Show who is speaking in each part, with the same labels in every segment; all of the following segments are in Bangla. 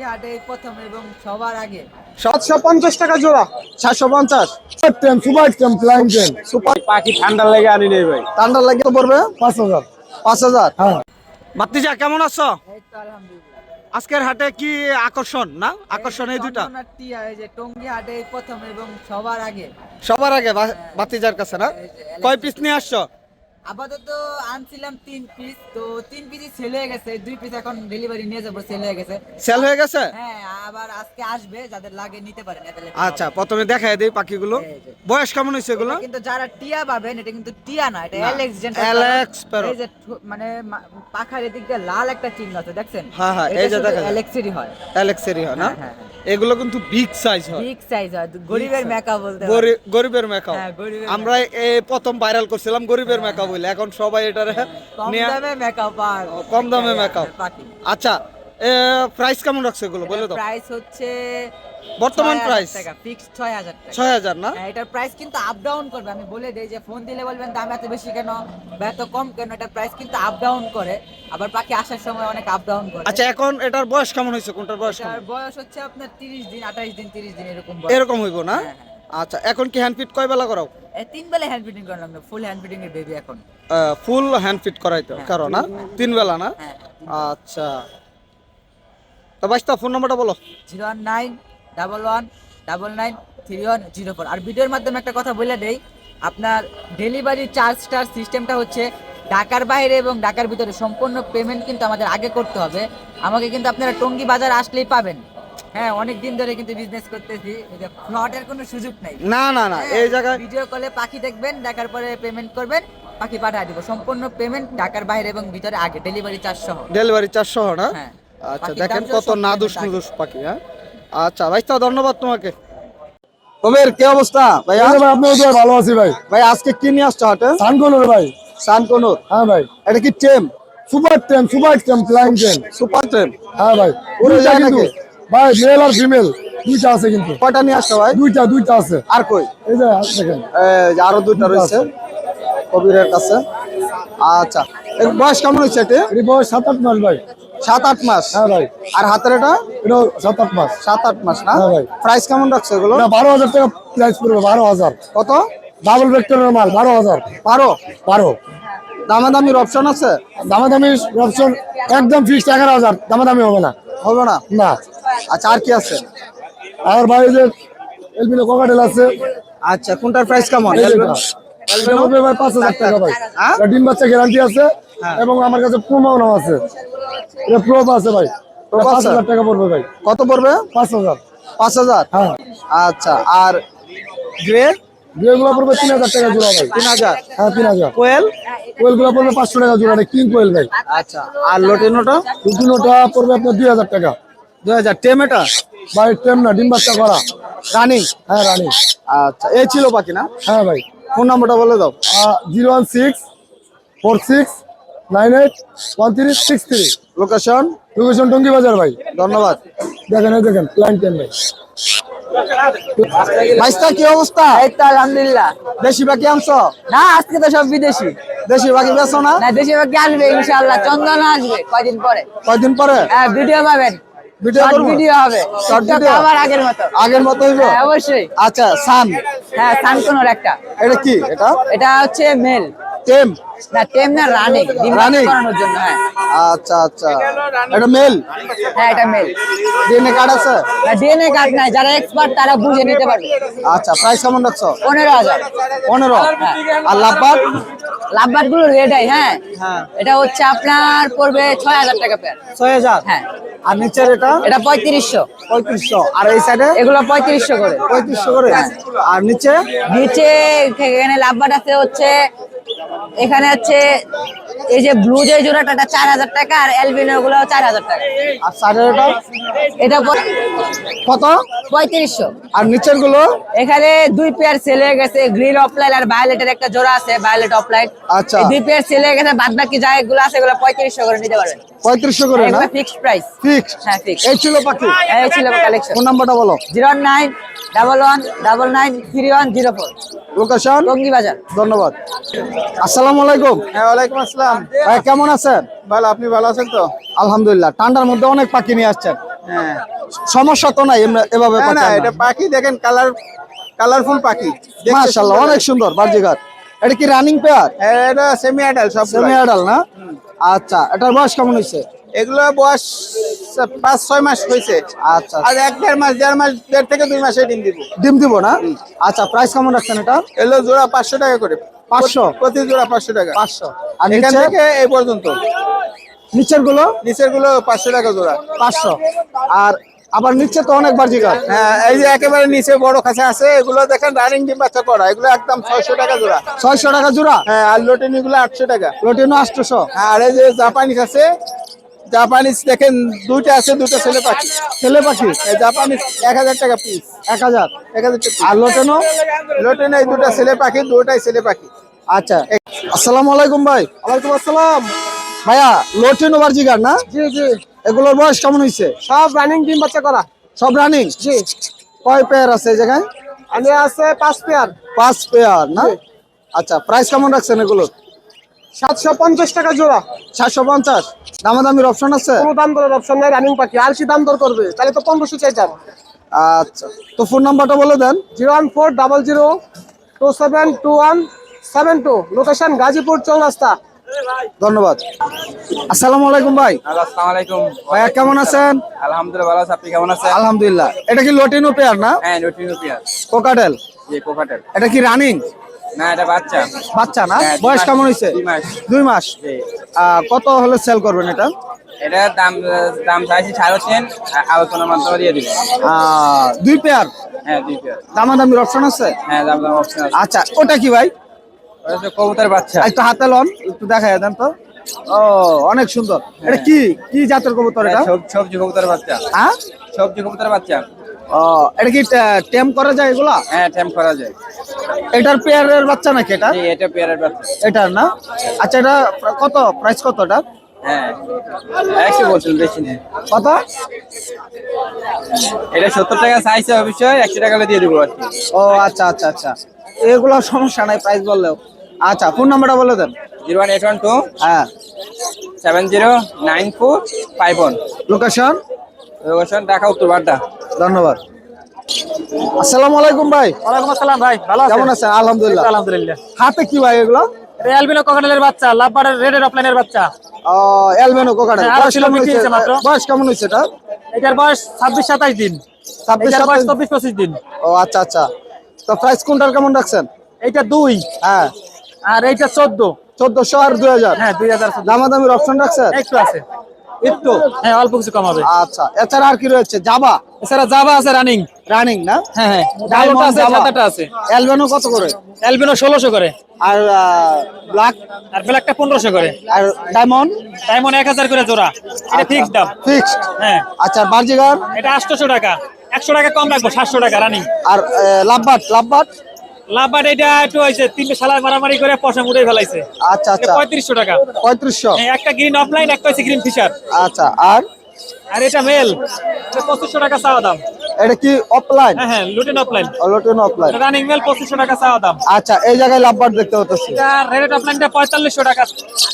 Speaker 1: টঙ্গি হাটে প্রথম এবং সবার আগে।
Speaker 2: সাতশো পঞ্চাশ টাকা জোড়া সাতশো পঞ্চাাশ।
Speaker 3: Ten super ten flying ten
Speaker 2: super
Speaker 4: পাখি ঠান্ডা লেগে আনি নেই ভাই।
Speaker 2: ঠান্ডা লাগে তো পড়বে?
Speaker 3: পাঁচ হাজার।
Speaker 2: পাঁচ হাজার?
Speaker 3: হ্যাঁ।
Speaker 2: কেমন আছো?
Speaker 1: এই তো আলহামদুলিল্লাহ।
Speaker 2: আজকের হাটে কি আকর্ষণ? না? আকর্ষণ এই দুটা
Speaker 1: টঙ্গি হাটে প্রথম এবং সবার আগে।
Speaker 2: সবার আগে ভাতিজার কাছে না? কয় পিস নিয়ে আসছো?
Speaker 1: আপাতত আনছিলাম তিন পিস তো তিন পিসই সেল হয়ে গেছে দুই পিস এখন ডেলিভারি নিয়ে যাব সেল হয়ে গেছে।
Speaker 2: সেল হয়ে গেছে?
Speaker 1: হ্যাঁ আবার আজকে আসবে যাদের লাগে নিতে পারেন
Speaker 2: আচ্ছা প্রথমে দেখাই দেই পাখিগুলো। বয়স কেমন হয়েছে এগুলো?
Speaker 1: কিন্তু যারা টিয়া পাবেন এটা কিন্তু টিয়া না এটা অ্যালেক্স জেন্টার
Speaker 2: Alex Sparrow।
Speaker 1: এই যে মানে পাখার এদিক দিয়ে লাল একটা চিহ্ন আছে দেখছেন?
Speaker 2: হ্যাঁ, হ্যাঁ, এই যে দেখা যায়।
Speaker 1: অ্যালেক্সেরই হয়।
Speaker 2: অ্যালেক্সেরই হয় না?
Speaker 1: হ্যাঁ, হ্যাঁ,
Speaker 2: এগুলো কিন্তু বিগ সাইজ হয়।
Speaker 1: বিগ সাইজ হয় গরিবের মেকআপ বলতে হয়।
Speaker 2: গরিবের মেকআপ
Speaker 1: হ্যাঁ,
Speaker 2: আমরা এই প্রথম ভাইরাল করছিলাম গরিবের মেকআপ বলে এখন সবাই এটারে
Speaker 1: কম দামে মেকআপ
Speaker 2: makeup।
Speaker 1: পাখি।
Speaker 2: আচ্ছা প্রাইস কেমন রাখছে এগুলো বলে দাও।
Speaker 1: প্রাইস হচ্ছে
Speaker 2: বর্তমান প্রাইস
Speaker 1: টাকা ফিক্স 6000 টাকা।
Speaker 2: ছয় হাজার না?
Speaker 1: হ্যাঁ, এটার প্রাইস কিন্তু আপ ডাউন করবে আমি বলে দেই যে ফোন দিলে বলবেন দাম এত বেশি কেন বা এত কম কেন এটার প্রাইস কিন্তু আপ ডাউন করে আবার পাখি আসার সময় অনেক আপ ডাউন করে।
Speaker 2: আচ্ছা এখন এটার বয়স কেমন হয়েছে? কোনটার বয়স?
Speaker 1: এটার বয়স হচ্ছে আপনার 30 দিন 28 দিন 30 দিন এরকম
Speaker 2: এরকম হইব না?
Speaker 1: হ্যাঁ,
Speaker 2: আচ্ছা এখন কি হ্যান্ড ফিট কয় বেলা করাও?
Speaker 1: এই তিন বেলা হ্যান্ড ফিটিং করলাম না ফুল হ্যান্ড ফিটিং এর বেবি এখন।
Speaker 2: ফুল হ্যান্ড ফিট করাইতে
Speaker 1: হ্যাঁ।
Speaker 2: কারও না? তিন বেলা না?
Speaker 1: হ্যাঁ
Speaker 2: আচ্ছা। তো বাইশটা ফোন নাম্বারটা বলো।
Speaker 1: Zero one nine double one double nine three one zero four. আর ভিডিওর মাধ্যমে একটা কথা বলে দেই আপনার ডেলিভারি চার্জটার সিস্টেমটা হচ্ছে ঢাকার বাইরে এবং ঢাকার ভিতরে। সম্পূর্ণ পেমেন্ট কিন্তু আমাদের আগে করতে হবে। আমাকে কিন্তু আপনারা টঙ্গী বাজার আসলেই পাবেন। হ্যাঁ অনেক দিন ধরে কিন্তু বিজনেস করতেছি। ফ্লটের কোনো সুযোগ নাই।
Speaker 2: না না না এই জায়গায়
Speaker 1: ভিডিও কলে পাখি দেখবেন দেখার পরে পেমেন্ট করবেন পাখি পাঠিয়ে দিব। সম্পূর্ণ পেমেন্ট ঢাকার বাইরে এবং ভিতরে আগে ডেলিভারি চার্জ সহ।
Speaker 2: ডেলিভারি চারশো না?
Speaker 1: হ্যাঁ।
Speaker 2: আচ্ছা দেখেন কত নাদুস নুদুস পাখি হ্যাঁ? আচ্ছা ভাইস্তা ধন্যবাদ তোমাকে। কবির কি অবস্থা?
Speaker 3: ভাই আপনার দোয়া ভালো আছি ভাই।
Speaker 2: ভাই আজকে কি নিয়ে আসছো হাটে?
Speaker 3: সান কোনোর ভাই।
Speaker 2: সানকনুর?
Speaker 3: হ্যাঁ ভাই।
Speaker 2: এটা কি tame
Speaker 3: super ten super ten flying ten
Speaker 2: super tame
Speaker 3: হ্যাঁ ভাই। দুইটা
Speaker 2: যায় নাকি?
Speaker 3: ভাই মেল আর ফিমেল দুইটা আছে কিন্তু।
Speaker 2: কয়টা নিয়ে আসছো ভাই?
Speaker 3: দুইটা দুইটা আছে।
Speaker 2: আর কই?
Speaker 3: এই যে দেখেন।
Speaker 2: আরও দুইটা রয়েছে। কবিরের কাছে। আচ্ছা। বয়স কেমন হয়েছে এটি?
Speaker 3: বয়স সাত আট মাস ভাই।
Speaker 2: সাত আট মাস?
Speaker 3: হ্যাঁ ভাই।
Speaker 2: আর হাতের এটা?
Speaker 3: এটা সাত আট মাস।
Speaker 2: সাত আট মাস না?
Speaker 3: হ্যাঁ ভাই।
Speaker 2: প্রাইস কেমন রাখছো এগুলো?
Speaker 3: বারো হাজার টাকা প্রাইস পড়বে বারো হাজার।
Speaker 2: কত?
Speaker 3: ডাবল ভেক্টরের মাল বারো হাজার।
Speaker 2: বারো?
Speaker 3: বারো।
Speaker 2: দামাদামির অপশন আছে?
Speaker 3: দামাদামি অপশন একদম ফিক্সড এগারো হাজার। দামাদামি হবে না।
Speaker 2: হবে না?
Speaker 3: না।
Speaker 2: আচ্ছা আর কি আছে?
Speaker 3: আর ভাই যে এলবিনো কোকাটেল আছে।
Speaker 2: আচ্ছা কোনটার প্রাইস কেমন?
Speaker 3: পাঁচ হাজার টাকা ভাই।
Speaker 2: হ্যাঁ?
Speaker 3: ডিম বাচ্চা গ্যারান্টি আছে এবং আমার কাছে প্রোমাও আছে। এটা প্রোপ আছে ভাই। পাঁচ? হাজার টাকা পড়বে ভাই।
Speaker 2: কত পড়বে?
Speaker 3: পাঁচ হাজার।
Speaker 2: পাঁচ হাজার?
Speaker 3: হ্যাঁ।
Speaker 2: আচ্ছা আর গ্রে
Speaker 3: যেগুলো পড়বে তিন হাজার টাকা জোড়া ভাই।
Speaker 2: তিন হাজার?
Speaker 3: হ্যাঁ তিন হাজার।
Speaker 2: কোয়েল?
Speaker 3: কোয়েলগুলো পড়বে পাঁচশো টাকা জোড়া কিং কোয়েল ভাই।
Speaker 2: আচ্ছা আর লোটিনোটা?
Speaker 3: দুটোটা পড়বে আপনার দুই হাজার টাকা।
Speaker 2: দুই হাজার টেমেটা
Speaker 3: ভাই টেম না ডিম বাচ্চা করা।
Speaker 2: রানিং?
Speaker 3: হ্যাঁ রানি।
Speaker 2: আচ্ছা এই ছিল বাকি না?
Speaker 3: হ্যাঁ ভাই।
Speaker 2: ফোন নাম্বারটা বলে দাও।
Speaker 3: Zero one six four six nine eight one three six three.
Speaker 2: Location
Speaker 3: location Tongi Bazar ভাই।
Speaker 2: ধন্যবাদ।
Speaker 3: দেখেন দেখেন প্ল্যান টেন ভাই।
Speaker 2: ভাইস্তা কি অবস্থা?
Speaker 1: এই তো আলহামদুলিল্লাহ।
Speaker 2: দেশি বাকি আনছো?
Speaker 1: না আজকে তো সব বিদেশি।
Speaker 2: দেশি বাকি বেছো না?
Speaker 1: না দেশি বাকি আসবে ইনশাআল্লাহ। চন্দন আসবে কয়দিন পরে।
Speaker 2: কয়দিন পরে?
Speaker 1: হ্যাঁ ভিডিও পাবেন।
Speaker 2: ভিডিও
Speaker 1: Short ভিডিও হবে।
Speaker 2: Short
Speaker 1: TikTok আবার আগের মতো।
Speaker 2: আগের মতো হইব?
Speaker 1: হ্যাঁ অবশ্যই।
Speaker 2: আচ্ছা সান
Speaker 1: হ্যাঁ একটা।
Speaker 2: এটা কি? এটা?
Speaker 1: এটা হচ্ছে মেল
Speaker 2: টেম
Speaker 1: না টেম না রানিং করানোর জন্য হ্যাঁ।
Speaker 2: আচ্ছা আচ্ছা। এটা মেল
Speaker 1: হ্যাঁ এটা মেল
Speaker 2: ডিএনএ কার্ড আছে?
Speaker 1: ডিএনএ কার্ড নাই। যারা এক্সপার্ট তারা বুঝে নিতে পারবে।
Speaker 2: আচ্ছা প্রাইস কেমন রাখছো?
Speaker 1: পনেরো হাজার।
Speaker 2: পনেরো? আর লাভবাদ?
Speaker 1: লাভবাটগুলো রেডাই হ্যাঁ।
Speaker 2: হ্যাঁ।
Speaker 1: এটা হচ্ছে আপনার পড়বে ছয় হাজার টাকা পেয়ার
Speaker 2: ছয় হাজার?
Speaker 1: হ্যাঁ।
Speaker 2: আর নিচের এটা?
Speaker 1: এটা পঁয়ত্রিশশো।
Speaker 2: পঁয়ত্রিশশো। আর এই সাইডে
Speaker 1: এগুলো পঁয়ত্রিশশো করে।
Speaker 2: পঁয়ত্রিশশো করে? আর নিচে?
Speaker 1: নিচে এখানে লাভবাট আছে হচ্ছে এখানে হচ্ছে এই যে ব্লু যে জোড়াটা এটা চার হাজার টাকা আর অ্যালবিনো গুলো চার হাজার টাকা।
Speaker 2: আর সাড়ে এটা? কত?
Speaker 1: পঁয়ত্রিশশো।
Speaker 2: আর নিচেরগুলো
Speaker 1: এখানে দুই পেয়ার সেল হয়ে গেছে গ্রিন অফলাইন আর ভায়োলেটের একটা জোড়া আছে ভায়োলেট অফলাইন
Speaker 2: আচ্ছা।
Speaker 1: দুই পেয়ার সেল হয়ে গেছে বাদ বাকি যা এগুলো আছে এগুলো পঁয়ত্রিশশো করে নিতে পারবেন।
Speaker 2: পঁয়ত্রিশশো করে না?
Speaker 1: ফিক্সড প্রাইস
Speaker 2: ফিক্স
Speaker 1: হ্যাঁ ফিক্স
Speaker 2: এই ছিল পাখি?
Speaker 1: এই ছিল কালেকশন
Speaker 2: ফোন নাম্বারটা বলো।
Speaker 1: Zero nine double one double nine three one zero four.
Speaker 2: Location
Speaker 1: Tongi Bazar
Speaker 2: ধন্যবাদ। আসসালামু আলাইকুম।
Speaker 4: হ্যাঁ ওয়ালাইকুম আসসালাম।
Speaker 2: ভাই কেমন আছেন?
Speaker 4: ভালো আপনি ভালো আছেন তো?
Speaker 2: আলহামদুলিল্লাহ। ঠান্ডার মধ্যে অনেক পাখি নিয়ে আসছেন।
Speaker 4: হ্যাঁ।
Speaker 2: সমস্যা তো নাই এভাবে
Speaker 4: না, এটা পাখি দেখেন কালার কালারফুল পাখি।
Speaker 2: মাশাআল্লাহ অনেক সুন্দর বার্জিগার এটা কি রানিং পেয়ার
Speaker 4: হ্যাঁ, এটা সেমি অ্যাডাল্ট সব
Speaker 2: সেমি অ্যাডাল না আচ্ছা এটার বয়স কেমন হয়েছে?
Speaker 4: এগুলো বয়স পাঁচ ছয় মাস হয়েছে।
Speaker 2: আচ্ছা
Speaker 4: আর এক দেড় মাস দেড় মাস দেড় থেকে দুই মাসে ডিম দিব।
Speaker 2: ডিম দিব না? আচ্ছা প্রাইস কেমন রাখছেন এটা?
Speaker 4: এগুলো জোড়া পাঁচশো টাকা করে।
Speaker 2: 500?
Speaker 4: প্রতি জোড়া পাঁচশো টাকা।
Speaker 2: পাঁচশো। আর
Speaker 4: এখান থেকে এই পর্যন্ত। নিচেরগুলো নিচেরগুলো পাঁচশো টাকা জোড়া।
Speaker 2: পাঁচশো। আর আবার নিচে তো অনেক বার্জিগার
Speaker 4: হ্যাঁ এই যে একেবারে নিচে বড় খাঁচা আছে এগুলো দেখেন রানিং ডিম বাচ্চা করা এগুলো একদম ছয়শো টাকা জোড়া।
Speaker 2: ছয়শো টাকা জোড়া?
Speaker 4: হ্যাঁ আর লোটেনি গুলো আটশো টাকা।
Speaker 2: প্লোটিনো আটশোশো।
Speaker 4: আর এই যে জাপানিস আছে জাপানিস দেখেন দুইটা আছে দুটো ছেলে পাখি।
Speaker 2: ছেলে পাখি?
Speaker 4: এই জাপানিস এক হাজার টাকা পিস
Speaker 2: এক হাজার?
Speaker 4: এক হাজার টাকা
Speaker 2: আর লোটেনো?
Speaker 4: লোটেন এই দুটো ছেলে পাখি দুটাই ছেলে পাখি।
Speaker 2: আচ্ছা। আসসালামু আলাইকুম ভাই।
Speaker 3: ওয়ালাইকুম আসসালাম।
Speaker 2: ভাইয়া লোটেনো বার্জিগার না?
Speaker 3: জি জি।
Speaker 2: এগুলোর বয়স কেমন হয়েছে
Speaker 3: সব রানিং ডিম বাচ্চা করা।
Speaker 2: সব রানিং
Speaker 3: জি।
Speaker 2: কয় পেয়ার আছে এই জায়গায়?
Speaker 3: আমি আছে পাঁচ পেয়ার
Speaker 2: পাঁচ পেয়ার না? আচ্ছা প্রাইস কেমন রাখছেন এগুলো
Speaker 3: সাতশো পঞ্চাশ টাকা জোড়া।
Speaker 2: সাতশো পঞ্চাশ। দামাদামির অপশন আছে?
Speaker 3: কোনো দাম দরের অপশন নাই রানিং পাখি। আর কি দাম দর করবে? তাহলে তো পনেরোশো চাইতাম
Speaker 2: আচ্ছা তো ফোন নাম্বারটা বলে দেন।
Speaker 3: Zero one four double zero two seven two one seven two. Location Gazipur Chowrasta.
Speaker 2: ধন্যবাদ। আসসালামু আলাইকুম ভাই।
Speaker 5: আসসালামু আলাইকুম।
Speaker 2: ভাইয়া কেমন আছেন?
Speaker 5: আলহামদুলিল্লাহ ভালো আছে। আপনি কেমন আছেন?
Speaker 2: আলহামদুলিল্লাহ। এটা কি লোটিনো পেয়ার না?
Speaker 5: হ্যাঁ রুটিন পিয়ার
Speaker 2: কোকাটেল
Speaker 5: যে কোকাটেল
Speaker 2: এটা কি রানিং
Speaker 5: না এটা বাচ্চা।
Speaker 2: বাচ্চা না?
Speaker 5: হ্যাঁ,
Speaker 2: বয়স কেমন হয়েছে?
Speaker 5: দুই মাস।
Speaker 2: দুই মাস। কত হলে সেল করবেন এটা?
Speaker 5: এটা দাম দাম চাইছি সাড়ে তিন। আলোচনার মাধ্যমে দিয়ে দিবেন।
Speaker 2: দুই পেয়ার
Speaker 5: হ্যাঁ দুই পেয়ার
Speaker 2: দামাদামির অপশন আছে?
Speaker 5: হ্যাঁ দাম দাম অপশন আছে।
Speaker 2: আচ্ছা ওটা কি ভাই?
Speaker 5: কবুতর বাচ্চা।
Speaker 2: একটু হাতে লন একটু দেখা দেন তো। ও অনেক সুন্দর। এটা কি কি জাতের কবুতর এটা
Speaker 5: সবজি কবুতর বাচ্চা।
Speaker 2: হ্যাঁ?
Speaker 5: সবজি কবুতর বাচ্চা।
Speaker 2: ও এটা কি টেম করা যায় এগুলা?
Speaker 5: হ্যাঁ টেম করা যায়।
Speaker 2: এটার পেয়ারের বাচ্চা নাকি এটা?
Speaker 5: এটা পেয়ারের বাচ্চা।
Speaker 2: এটার না? আচ্ছা এটা কত? প্রাইস কত এটা?
Speaker 5: হ্যাঁ।
Speaker 2: কত?
Speaker 5: এটা সত্তর টাকা চাইছে অবশ্যই একশো টাকা দিয়ে দেবো আর কি।
Speaker 2: ও আচ্ছা আচ্ছা আচ্ছা। এগুলো সমস্যা নাই প্রাইস বললেও। আচ্ছা ফোন নাম্বারটা বলে দেন।
Speaker 5: Zero one eight one two
Speaker 2: হ্যাঁ।
Speaker 5: Seven zero nine four five one.
Speaker 2: Location
Speaker 5: location Dhaka উত্তর বাড্ডা।
Speaker 2: ধন্যবাদ। আসসালামু আলাইকুম ভাই।
Speaker 6: ওয়ালাইকুম আসসালাম ভাই ভালো আছেন?
Speaker 2: কেমন আছেন? আলহামদুলিল্লাহ।
Speaker 6: আলহামদুলিল্লাহ।
Speaker 2: হাতে কি ভাই এগুলো?
Speaker 6: এটা অ্যালবিনো কোকাটেলের বাচ্চা লাভবারের রেডের অফলাইনের বাচ্চা।
Speaker 2: ও এলমেনো কোকাডেল
Speaker 6: হ্যাঁ,
Speaker 2: বয়স কেমন হয়েছে?
Speaker 6: হয়েছে মাত্র।
Speaker 2: বয়স কেমন হয়েছে এটা?
Speaker 6: এটার বয়স ছাব্বিশ সাতাশ দিন।
Speaker 2: ছাব্বিশ
Speaker 6: এটার বয়স
Speaker 2: সাতাশ
Speaker 6: চব্বিশ পঁচিশ দিন।
Speaker 2: ও আচ্ছা আচ্ছা। তো প্রাইস কোনটার কেমন রাখছেন?
Speaker 6: এইটা দুই।
Speaker 2: হ্যাঁ।
Speaker 6: আর এইটা চোদ্দ।
Speaker 2: চোদ্দশো আর দুই হাজার?
Speaker 6: হ্যাঁ দুই হাজার চোদ্দ।
Speaker 2: দামাদামির অপশন রাখছেন?
Speaker 6: একটু আছে।
Speaker 2: একটু?
Speaker 6: হ্যাঁ অল্প কিছু
Speaker 2: আচ্ছা এছাড়া আর কি রয়েছে? জাবা?
Speaker 6: এছাড়া জাবা আছে রানিং
Speaker 2: রানিং না?
Speaker 6: হ্যাঁ হ্যাঁ। ডায়মন্ড আছে
Speaker 2: Java।
Speaker 6: আছে।
Speaker 2: এলবেনো কত করে?
Speaker 6: অ্যালবিনো ষোলোশো করে।
Speaker 2: আর ব্ল্যাক
Speaker 6: আর ব্ল্যাকটা পনেরোশো করে।
Speaker 2: আর ডায়মন্ড
Speaker 6: ডায়মন্ড এক হাজার করে জোড়া। এটা ফিক্স দাম।
Speaker 2: ফিক্সড
Speaker 6: হ্যাঁ।
Speaker 2: আচ্ছা বার্জিগার
Speaker 6: এটা আটশোশো টাকা। একশো টাকা কম রাখব সাতশো টাকা রানিং।
Speaker 2: আর লাভবাট লাভবাট
Speaker 6: লাভবাট এটা একটু হয়েছে তিনটে সালার মারামারি করে পশম উড়ে ফেলাইছে।
Speaker 2: আচ্ছা আচ্ছা।
Speaker 6: পঁয়ত্রিশশো টাকা।
Speaker 2: পঁয়ত্রিশশো?
Speaker 6: হ্যাঁ, একটা গ্রিন অফলাইন একটা হচ্ছে গ্রিন ফিশার
Speaker 2: আচ্ছা আর?
Speaker 6: আর এটা মেল পঁচিশশো টাকা চাওয়া দাম।
Speaker 2: এটা কি অফলাইন
Speaker 6: হ্যাঁ হ্যাঁ lutino offline
Speaker 2: lutino offline
Speaker 6: running male পঁচিশশো টাকা চাওয়া দাম।
Speaker 2: আচ্ছা এই জায়গায় লাভবাট দেখতে হতেছে
Speaker 6: এটা রেড অফলাইনটা পঁয়তাল্লিশশো টাকা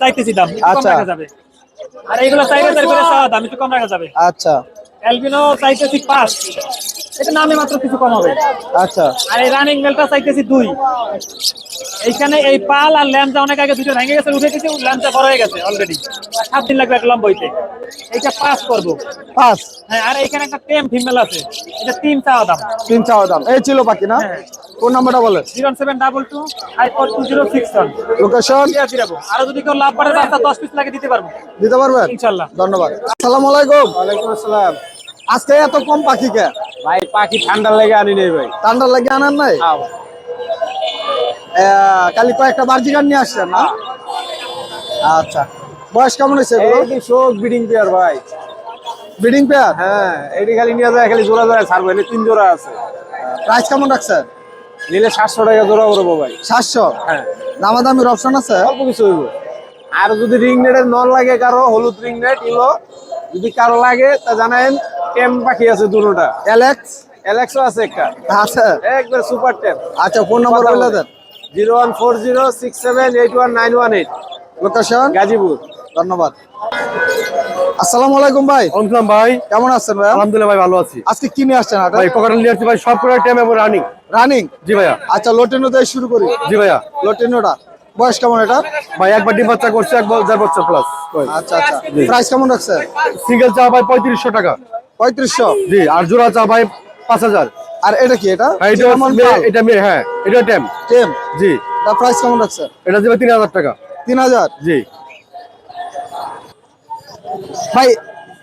Speaker 6: চাইতেছি দাম
Speaker 2: আচ্ছা।
Speaker 6: যাবে। আর এইগুলো হাজার করে চাওয়া দাম একটু কম রাখা যাবে।
Speaker 2: আচ্ছা।
Speaker 6: অ্যালবিনো চাইতেছি পাঁচ। এটা নামে মাত্র কিছু কম হবে।
Speaker 2: আচ্ছা।
Speaker 6: আর এই রানিং মেলটা চাইতেছি দুই। এইখানে এই পাল আর ল্যাম্পটা অনেক আগে দুটো ভেঙে গেছে উঠে গেছে ল্যাম্পটা বড় হয়ে গেছে অলরেডি সাত দিন লাগবে একটা লম্বা হইতে এইটা পাস করব।
Speaker 2: পাঁচ।
Speaker 6: হ্যাঁ আর এখানে একটা টেম ফিমেল আছে। এটা তিন চাওয়া দাম।
Speaker 2: তিন চাওয়া দাম। এই ছিল বাকি না?
Speaker 6: হ্যাঁ।
Speaker 2: কোন নাম্বারটা বলেন।
Speaker 6: Zero seven double two five four two zero six one.
Speaker 2: Location
Speaker 6: আরও যদি কেউ লাভ পারে রাস্তা দশ পিস লাগে দিতে পারব।
Speaker 2: দিতে পারবেন?
Speaker 6: ইনশাল্লাহ।
Speaker 2: ধন্যবাদ। আসসালামু আলাইকুম।
Speaker 4: ওয়ালাইকুম আসসালাম।
Speaker 2: আজকে এত কম পাখি কে
Speaker 4: ভাই পাখি ঠান্ডা লেগে আনি নেই ভাই।
Speaker 2: ঠান্ডা লাগে আনার নাই? আহ, কালি কয়েকটা বার্জিগার নিয়ে আসছেন না? আচ্ছা। বয়স কেমন হয়েছে
Speaker 4: শোক বিডিং পেয়ার ভাই।
Speaker 2: ব্রিডিং পেয়ার
Speaker 4: হ্যাঁ এইটি খালি নিয়ে যায় খালি জোড়া জোড়া ছাড়বো এনে তিন জোড়া আছে।
Speaker 2: প্রাইস কেমন রাখছেন
Speaker 4: নিলে সাতশো টাকা জোড়া করব ভাই।
Speaker 2: সাতশো?
Speaker 4: হ্যাঁ।
Speaker 2: দামাদামির অপশন আছে?
Speaker 4: অল্প কিছু হইব। আর যদি রিং নেটের নল লাগে কারও হলুদ রিং নেট ইলো যদি কারও লাগে তা জানেন টেম পাখি আছে দুটোটা।
Speaker 2: অ্যালেক্স
Speaker 4: অ্যালেক্সও আছে একটা।
Speaker 2: আছে।
Speaker 4: একবার সুপার টেম।
Speaker 2: আচ্ছা ফোন নম্বর বলে। দেন।
Speaker 4: Zero one four zero six seven eight one nine one eight.
Speaker 2: Location?
Speaker 4: Gazipur.
Speaker 2: ধন্যবাদ। আসসালামু আলাইকুম ভাই।
Speaker 7: আসসালাম ভাই।
Speaker 2: কেমন আছেন ভাই
Speaker 7: আলহামদুলিল্লাহ ভাই ভালো আছি।
Speaker 2: আজকে কি নিয়ে আসছেন হাটে?
Speaker 7: ভাই পকেট নিয়ে আসছি ভাই সব করে টাইম এবং রানিং
Speaker 2: রানিং
Speaker 7: জি ভাইয়া।
Speaker 2: আচ্ছা লোটেনো দিয়ে শুরু করি।
Speaker 7: জি ভাইয়া।
Speaker 2: লোটেনোটা বয়স কেমন এটা?
Speaker 7: ভাই একবার ডিম বাচ্চা করছে একবার দেড় বছর প্লাস
Speaker 2: আচ্ছা আচ্ছা। প্রাইস কেমন রাখছে?
Speaker 7: সিঙ্গেল চা ভাই পঁয়ত্রিশশো টাকা।
Speaker 2: পঁয়ত্রিশশো।
Speaker 7: জি আর জোড়া চা ভাই পাঁচ হাজার।
Speaker 2: আর এটা কি এটা?
Speaker 7: হ্যাঁ এটা মেয়ে, হ্যাঁ এটা টেম।
Speaker 2: টেম।
Speaker 7: জি।
Speaker 2: তার প্রাইস কেমন রাখছে?
Speaker 7: এটা দেবে তিন হাজার টাকা।
Speaker 2: তিন হাজার?
Speaker 7: জি।
Speaker 2: ভাই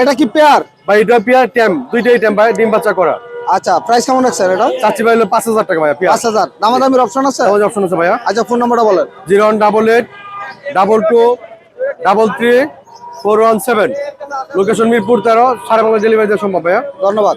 Speaker 2: এটা কি পেয়ার?
Speaker 7: ভাই এটা পিয়ার টেম দুইটাই টেম ভাই ডিম বাচ্চা করা।
Speaker 2: আচ্ছা প্রাইস কেমন রাখছে এটা?
Speaker 7: চাচ্ছি ভাই হলো পাঁচ হাজার টাকা পিয়ার।
Speaker 2: পাঁচ হাজার। দামাদামির অপশন আছে?
Speaker 7: আমাদের অপশন আছে ভাইয়া।
Speaker 2: আচ্ছা ফোন নাম্বারটা বলেন।
Speaker 7: Zero one double eight double two double three four one seven. Location Mirpur তেরো সারা বাংলা ডেলিভারি সম্ভব ভাইয়া।
Speaker 2: ধন্যবাদ।